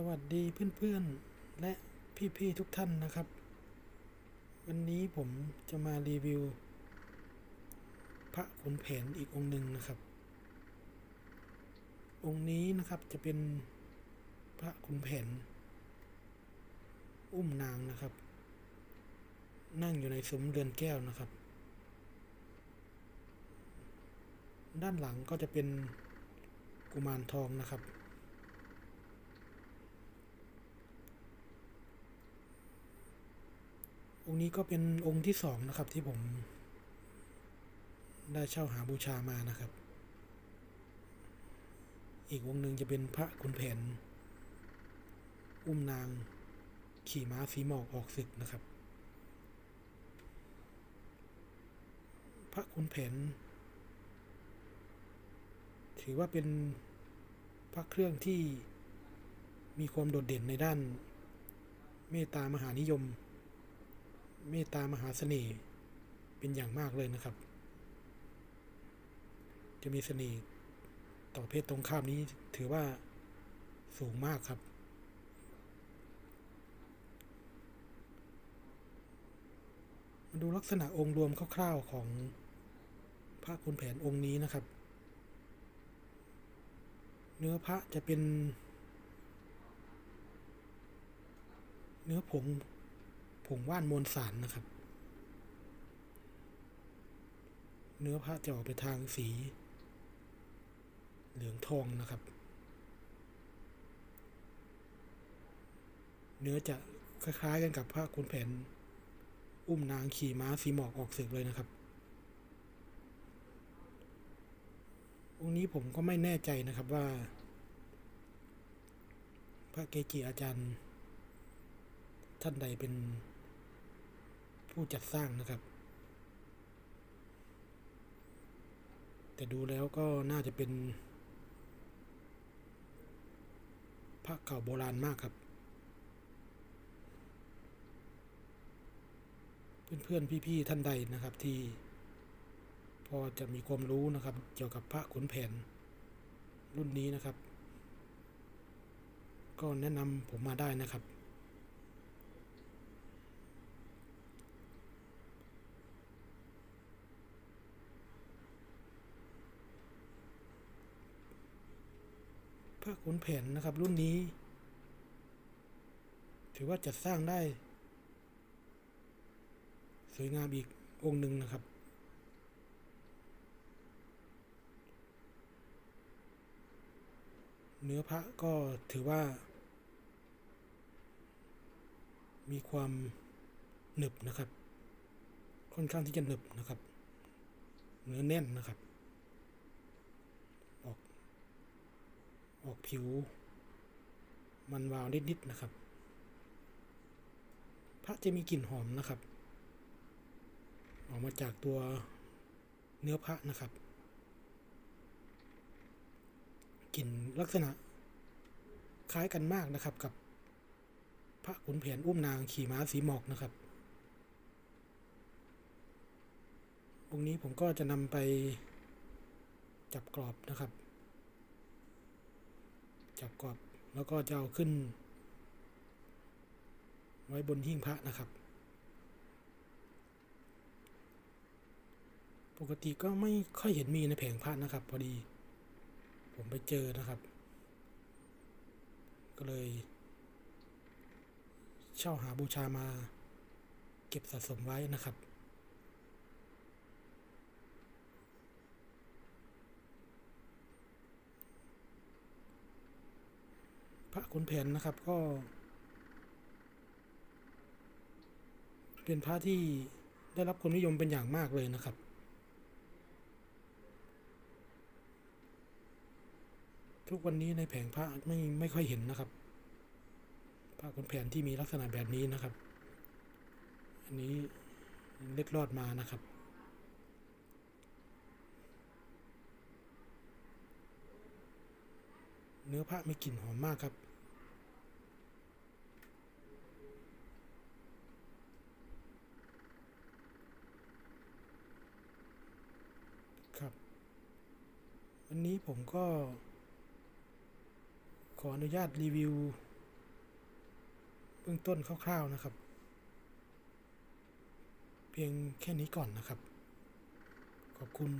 สวัสดีเพื่อนๆ และพี่ๆทุกท่านนะครับ วันนี้ผมจะมารีวิว พระขุนแผนอีกองค์หนึ่งนะครับ องค์นี้นะครับจะเป็นพระขุนแผน อุ้มนางนะครับ นั่งอยู่ในซุ้มเรือนแก้วนะครับ ด้านหลังก็จะเป็นกุมารทองนะครับ องค์นี้ก็เป็นองค์ที่สองนะครับที่ผมได้เช่าหาบูชามานะครับ อีกองค์หนึ่งจะเป็นพระขุนแผน อุ้มนางขี่ม้าสีหมอกออกศึกนะครับ พระขุนแผน ถือว่าเป็นพระเครื่องที่มีความโดดเด่นในด้านเมตตามหานิยม เมตตามหาเสน่ห์เป็นอย่างมากเลยนะครับ จะมีเสน่ห์ต่อเพศตรงข้ามนี้ถือว่าสูงมากครับ มาดูลักษณะองค์รวมคร่าวๆของพระคุณแผนองค์นี้นะครับ เนื้อพระจะเป็น เนื้อผง ผงว่านมวลสารนะครับ เนื้อพระจะออกไปทางสี เหลืองทองนะครับ เนื้อจะคล้ายๆกันกับพระคุณแผน อุ้มนางขี่ม้าสีหมอกออกศึกเลยนะครับองค์นี้ผมก็ไม่แน่ใจนะครับว่า พระเกจิอาจารย์ ท่านใดเป็น ผู้จัดสร้างนะครับ แต่ดูแล้วก็น่าจะเป็นพระเก่าโบราณมากครับ เพื่อนๆพี่ๆท่านใดนะครับที่พอจะมีความรู้นะครับ เกี่ยวกับพระขุนแผนรุ่นนี้นะครับ ก็แนะนำผมมาได้นะครับ พระขุนแผนนะครับ รุ่นนี้ ถือว่าจัดสร้างได้ สวยงามอีกองค์หนึ่งนะครับ เนื้อพระก็ถือว่า มีความหนึบนะครับ ค่อนข้างที่จะหนึบนะครับ เนื้อแน่นนะครับ ออก ออกผิว มันวาวนิดๆนะครับ พระจะมีกลิ่นหอมนะครับ ออกมาจากตัวเนื้อพระนะครับกลิ่นลักษณะคล้ายกันมากนะครับกับพระขุนแผนอุ้มนางขี่ม้าสีหมอกนะครับองค์นี้ผมก็จะนำไปจับกรอบนะครับ จับกรอบแล้วก็จะเอาขึ้น ไว้บนหิ้งพระนะครับ ปกติก็ไม่ค่อยเห็นมีในแผงพระนะครับ พอดี ผมไปเจอนะครับ ก็เลย เช่าหาบูชามา เก็บสะสมไว้นะครับ ระขุนแผนนะครับก็ เป็นพระที่ได้รับความนิยมเป็นอย่างมากเลยนะครับ ทุกวันนี้ในแผงพระไม่ไม่ค่อยเห็นนะครับพระขุนแผนที่มีลักษณะแบบนี้นะครับ อันนี้เล็ดลอดมานะครับ เนื้อพระมีกลิ่นหอมมากครับ ครับ วันนี้ผมก็ ขออนุญาตรีวิว เบื้องต้นคร่าวๆนะครับ เพียงแค่นี้ก่อนนะครับ ขอบคุณ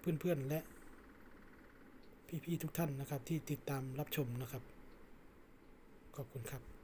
เพื่อนๆและ พี่ๆทุกท่านนะครับที่ติดตามรับชมนะครับ ขอบคุณครับ